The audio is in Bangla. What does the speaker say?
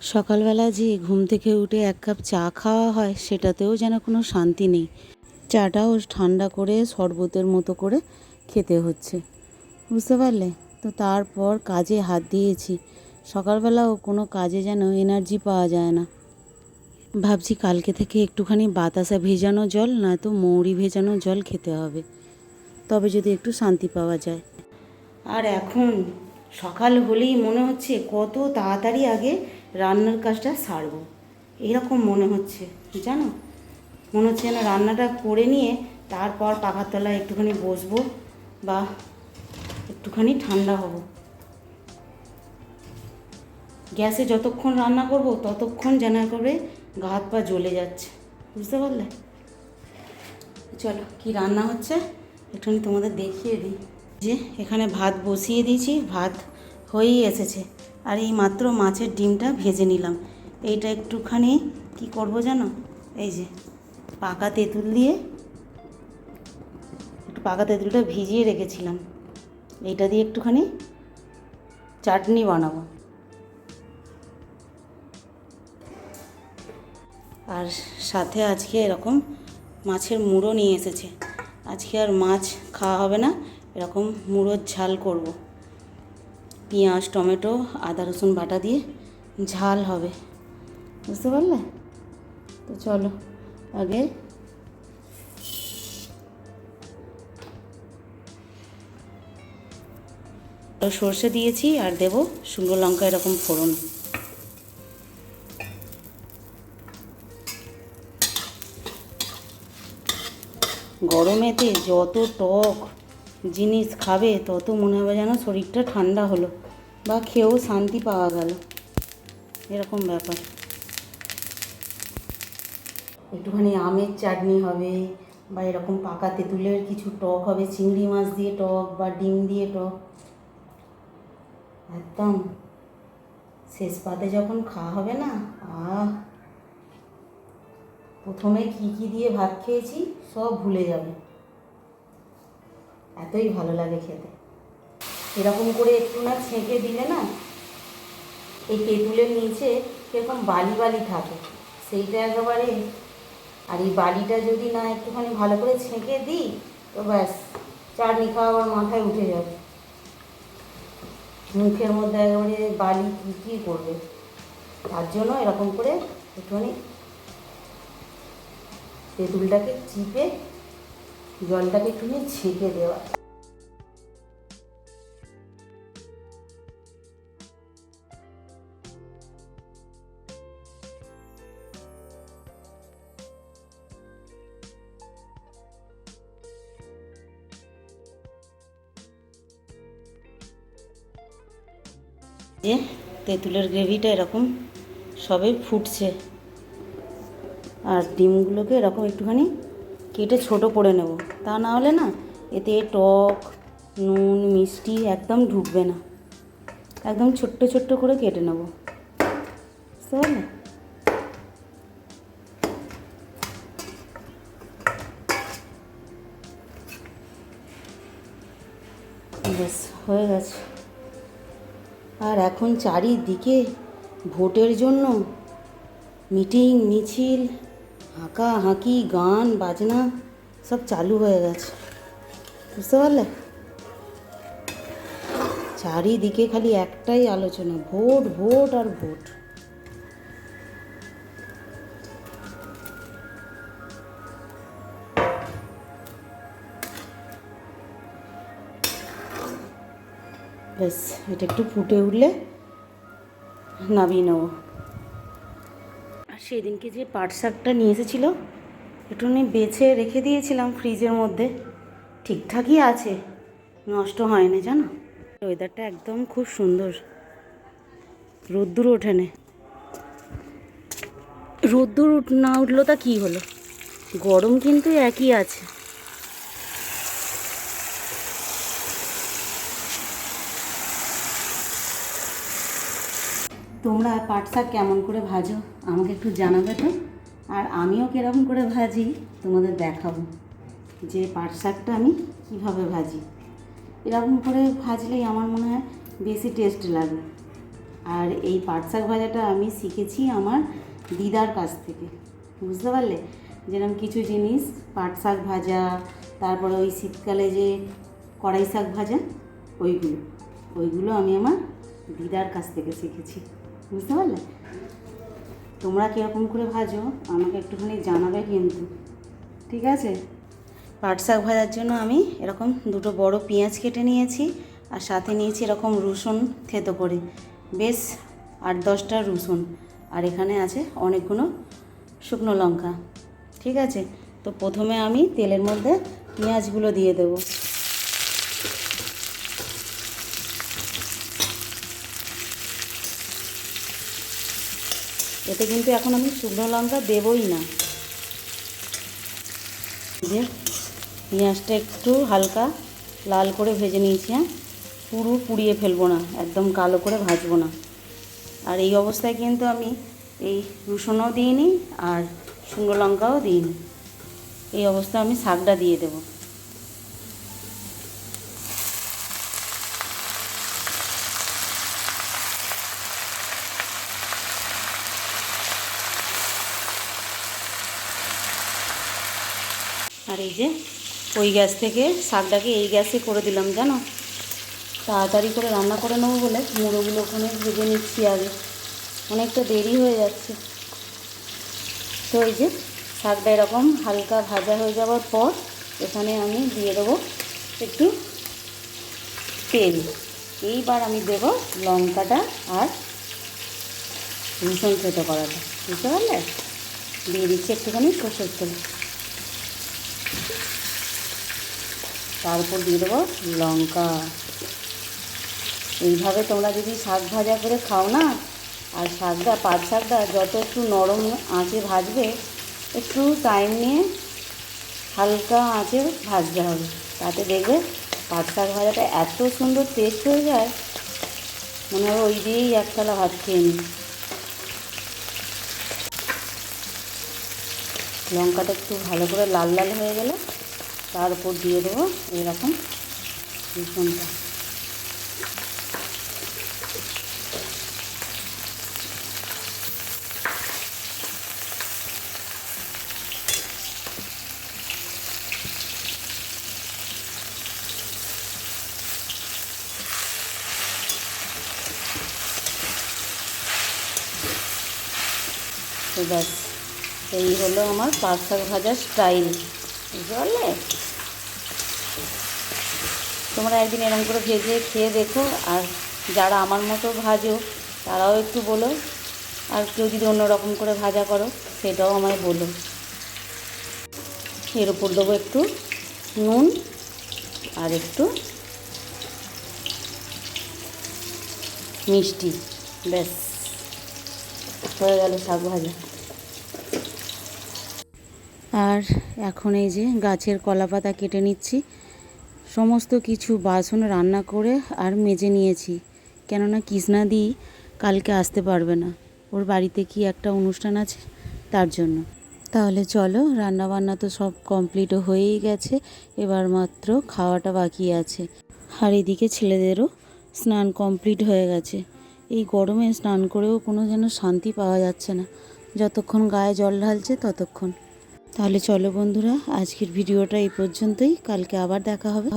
সকালবেলা যে ঘুম থেকে উঠে এক কাপ চা খাওয়া হয়, সেটাতেও যেন কোনো শান্তি নেই। চাটাও ঠান্ডা করে শরবতের মতো করে খেতে হচ্ছে। বুঝতে পারলে? তো তারপর কাজে হাত দিয়েছি। সকালবেলাও কোনো কাজে যেন এনার্জি পাওয়া যায় না। ভাবছি কালকে থেকে একটুখানি বাতাসা ভেজানো জল, নয়তো মৌরি ভেজানো জল খেতে হবে। তবে যদি একটু শান্তি পাওয়া যায়। আর এখন সকাল হলেই মনে হচ্ছে কত তাড়াতাড়ি আগে রান্নার কাজটা সারবো। এরকম মনে হচ্ছে, জানো? মনে হচ্ছে যেন রান্নাটা করে নিয়ে তারপর পাখার তলায় একটুখানি বসবো বা একটুখানি ঠান্ডা হব। গ্যাসে যতক্ষণ রান্না করব, ততক্ষণ যেন করে গা হাত পা জ্বলে যাচ্ছে। বুঝতে পারলে? চলো, কি রান্না হচ্ছে? একটুখানি তোমাদের দেখিয়ে দিই। যে এখানে ভাত বসিয়ে দিয়েছি, ভাত হয়েই এসেছে। আর এই মাত্র মাছের ডিমটা ভেজে নিলাম। এইটা একটুখানি কি করব জানো? এই যে, পাকা তেঁতুল দিয়ে একটু পাকা তেঁতুলটা ভিজিয়ে রেখেছিলাম। এইটা দিয়ে একটুখানি চাটনি বানাবো। আর সাথে আজকে এরকম মাছের মুড়ো নিয়ে এসেছে। আজকে আর মাছ খাওয়া হবে না, এরকম মুড়োর ঝাল করব। পেঁয়াজ, টমেটো, আদা, রসুন বাটা দিয়ে ঝাল হবে। বুঝতে পারলে? তো চলো, আগে সর্ষে দিয়েছি আর দেব শুকনো লঙ্কা, এরকম ফোড়ন। গরমেতে যত টক জিনিস খাবে, তত মনে হবে যেন শরীরটা ঠান্ডা হলো বা খেয়েও শান্তি পাওয়া গেল। এরকম ব্যাপার। একটুখানি আমের চাটনি হবে বা এরকম পাকা তেঁতুলের কিছু টক হবে, চিংড়ি মাছ দিয়ে টক বা ডিম দিয়ে টক। একদম। শেষ পাতে যখন খাওয়া হবে না, আহ! প্রথমে কি কি দিয়ে ভাত খেয়েছি সব ভুলে যাবে। এতই ভালো লাগে খেতে। এরকম করে একটু না ছেঁকে দিলে না, এই তেঁতুলের নিচে কীরকম বালি বালি থাকে, সেইটা একেবারে, আর এই বালিটা যদি না একটুখানি ভালো করে ছেঁকে দিই, তো ব্যাস, চাটনি খাওয়া আবার মাথায় উঠে যাবে। মুখের মধ্যে একেবারে বালি কী কী করবে, তার জন্য এরকম করে একটুখানি তেঁতুলটাকে চিপে জলটাকে একটুখানি ছেঁকে দেওয়া। যে তেঁতুলের গ্রেভিটা এরকম সবে ফুটছে। আর ডিমগুলোকে এরকম একটুখানি কেটে ছোট করে নেব। তা না হলে না এতে টক, নুন, মিষ্টি একদম ঢুকবে না। একদম ছোট্ট ছোট্ট করে কেটে নেব। বুঝতে বেশ হয়ে গেছে। আর এখন চারিদিকে ভোটের জন্য মিটিং, মিছিল হাঁকা হাঁকি, গান, বাজনা সব চালু হয়ে গেছে। বুঝতে পারলে? চারিদিকে খালি একটাই আলোচনা, ভোট ভোট আর ভোট। ব্যাস, এটা একটু ফুটে উঠলে নামিয়ে নেব। সেদিনকে যে পাট শাকটা নিয়ে এসেছিল একটুখানি বেছে রেখে দিয়েছিলাম ফ্রিজের মধ্যে। ঠিকঠাকই আছে, নষ্ট হয় না জানো? ওয়েদারটা একদম খুব সুন্দর। রোদ্দুর ওঠে না। রোদ্দুর না উঠল তা কী হলো? গরম কিন্তু একই আছে। তোমরা পাট শাক কেমন করে ভাজো? আমাকে একটু জানাবে তো? আর আমিও কীরকম করে ভাজি? তোমাদের দেখাবো যে পাট শাকটা আমি কীভাবে ভাজি। এরকম করে ভাজলেই আমার মনে হয় বেশি টেস্ট লাগে। আর এই পাট শাক ভাজাটা আমি শিখেছি আমার দিদার কাছ থেকে। বুঝতে পারলে? যেরকম কিছু জিনিস, পাট শাক ভাজা, তারপরে ওই শীতকালে যে কড়াই শাক ভাজা, ওইগুলো। ওইগুলো আমি আমার দিদার কাছ থেকে শিখেছি। বুঝতে পারলে? তোমরা কীরকম করে ভাজো, আমাকে একটুখানি জানাবে কিন্তু। ঠিক আছে? পাট শাক ভাজার জন্য আমি এরকম দুটো বড় পেঁয়াজ কেটে নিয়েছি, আর সাথে নিয়েছি এরকম রসুন থেতো করে। বেশ, আট দশটা রসুন। আর এখানে আছে অনেকগুলো শুকনো লঙ্কা। ঠিক আছে? তো প্রথমে আমি তেলের মধ্যে পেঁয়াজগুলো দিয়ে দেবো। এতে কিন্তু এখন আমি শুকনো লঙ্কা দেবই না। যে পেঁয়াজটা একটু হালকা লাল করে ভেজে নিয়েছি হ্যাঁ? পুরো পুড়িয়ে ফেলব না, একদম কালো করে ভাজবো না। আর এই অবস্থায় কিন্তু আমি এই রসুনও দিইনি আর শুকনো লঙ্কাও দিইনি। এই অবস্থায় আমি শাকটা দিয়ে দেবো আর এই যে, ওই গ্যাস থেকে শাকটাকে এই গ্যাসে করে দিলাম, জানো? তাড়াতাড়ি করে রান্না করে নেব বলে মুড়োগুলো ওখানে ভেজে নিচ্ছি আগে। অনেকটা দেরি হয়ে যাচ্ছে। তো এই যে, শাকটা এরকম হালকা ভাজা হয়ে যাওয়ার পর এখানে আমি দিয়ে দেবো একটু তেল। এইবার আমি দেব লঙ্কাটা আর ভীষণ থেতো করাটা। বুঝতে পারলে? দিয়ে দিচ্ছি একটুখানি সর্ষের তেল। তারপর দিয়ে দেবো লঙ্কা। এইভাবে তোমরা যদি শাক ভাজা করে খাও না, আর শাকটা, পাট শাকটা যত একটু নরম আঁচে ভাজবে, একটু টাইম নিয়ে হালকা আঁচে ভাজতে হবে। তাতে দেখবে পাট শাক ভাজাটা এত সুন্দর টেস্ট হয়ে যায়, মনে হবে ওই দিয়েই একতলা ভাত খেয়ে নিই। লঙ্কাটা একটু ভালো করে লাল লাল হয়ে গেলে তার উপর দিয়ে দেবো এরকম রসুনটা। তো ব্যাস। এই হলো আমার পাট শাক ভাজার স্টাইল, বুঝতে পারলে? তোমরা একদিন এরকম করে ভেজে খেয়ে দেখো, আর যারা আমার মতো ভাজো, তারাও একটু বলো, আর কেউ যদি অন্য রকম করে ভাজা করো, সেটাও আমায় বলো। এর উপর দেবো একটু নুন, আর একটু মিষ্টি, ব্যাস। হয়ে গেল শাক ভাজা। আর এখন এই যে গাছের কলা পাতা কেটে নিচ্ছি। সমস্ত কিছু বাসন রান্না করে আর মেজে নিয়েছি। কেননা কৃষ্ণাদি কালকে আসতে পারবে না। ওর বাড়িতে কি একটা অনুষ্ঠান আছে? তার জন্য। তাহলে চলো রান্না বান্না তো সব কমপ্লিটও হয়েই গেছে। এবার মাত্র খাওয়াটা বাকি আছে। আর এদিকে ছেলেদেরও স্নান কমপ্লিট হয়ে গেছে। এই গরমে স্নান করেও কোনো যেন শান্তি পাওয়া যাচ্ছে না। যতক্ষণ গায়ে জল ঢালছে ততক্ষণ। তাহলে চলো বন্ধুরা আজকের ভিডিওটা এই পর্যন্তই। কালকে আবার দেখা হবে।